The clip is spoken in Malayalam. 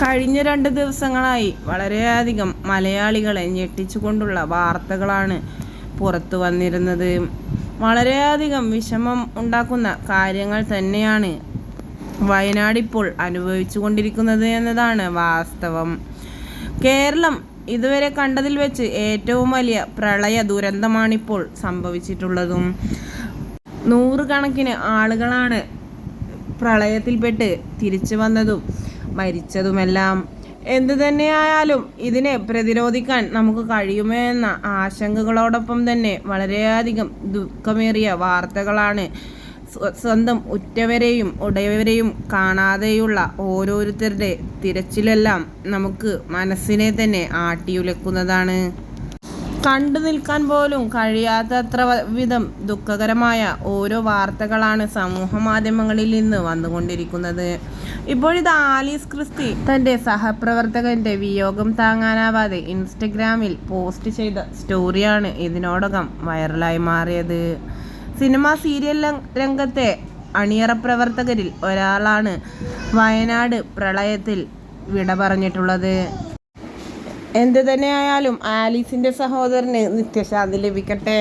കഴിഞ്ഞ രണ്ട് ദിവസങ്ങളായി വളരെയധികം മലയാളികളെ ഞെട്ടിച്ചുകൊണ്ടുള്ള വാർത്തകളാണ് പുറത്തു വന്നിരുന്നത്. വളരെയധികം വിഷമം ഉണ്ടാക്കുന്ന കാര്യങ്ങൾ തന്നെയാണ് വയനാട് ഇപ്പോൾ അനുഭവിച്ചു കൊണ്ടിരിക്കുന്നത് എന്നതാണ് വാസ്തവം. കേരളം ഇതുവരെ കണ്ടതിൽ വെച്ച് ഏറ്റവും വലിയ പ്രളയ ദുരന്തമാണിപ്പോൾ സംഭവിച്ചിട്ടുള്ളതും. നൂറുകണക്കിന് ആളുകളാണ് പ്രളയത്തിൽപ്പെട്ട് തിരിച്ചു വന്നതും മരിച്ചതുമെല്ലാം എന്തു തന്നെയായാലും ഇതിനെ പ്രതിരോധിക്കാൻ നമുക്ക് കഴിയുമോ എന്ന ആശങ്കകളോടൊപ്പം തന്നെ വളരെയധികം ദുഃഖമേറിയ വാർത്തകളാണ് സ്വന്തം ഉറ്റവരെയും ഉടയവരെയും കാണാതെയുള്ള ഓരോരുത്തരുടെ തിരച്ചിലെല്ലാം നമുക്ക് മനസ്സിനെ തന്നെ ആട്ടിയുലക്കുന്നതാണ്. കണ്ടു നിൽക്കാൻ പോലും കഴിയാത്തത്ര വിധം ദുഃഖകരമായ ഓരോ വാർത്തകളാണ് സമൂഹ മാധ്യമങ്ങളിൽ നിന്ന് വന്നുകൊണ്ടിരിക്കുന്നത്. ഇപ്പോഴിത് ആലീസ് ക്രിസ്തി തന്റെ സഹപ്രവർത്തകന്റെ വിയോഗം താങ്ങാനാവാതെ ഇൻസ്റ്റഗ്രാമിൽ പോസ്റ്റ് ചെയ്ത സ്റ്റോറിയാണ് ഇതിനോടകം വൈറലായി മാറിയത്. സിനിമ സീരിയൽ രംഗത്തെ അണിയറ പ്രവർത്തകരിൽ ഒരാളാണ് വയനാട് പ്രളയത്തിൽ വിട പറഞ്ഞിട്ടുള്ളത്. എന്തു തന്നെയായാലും ആലീസിന്റെ സഹോദരന് നിത്യശാന്തി ലഭിക്കട്ടെ.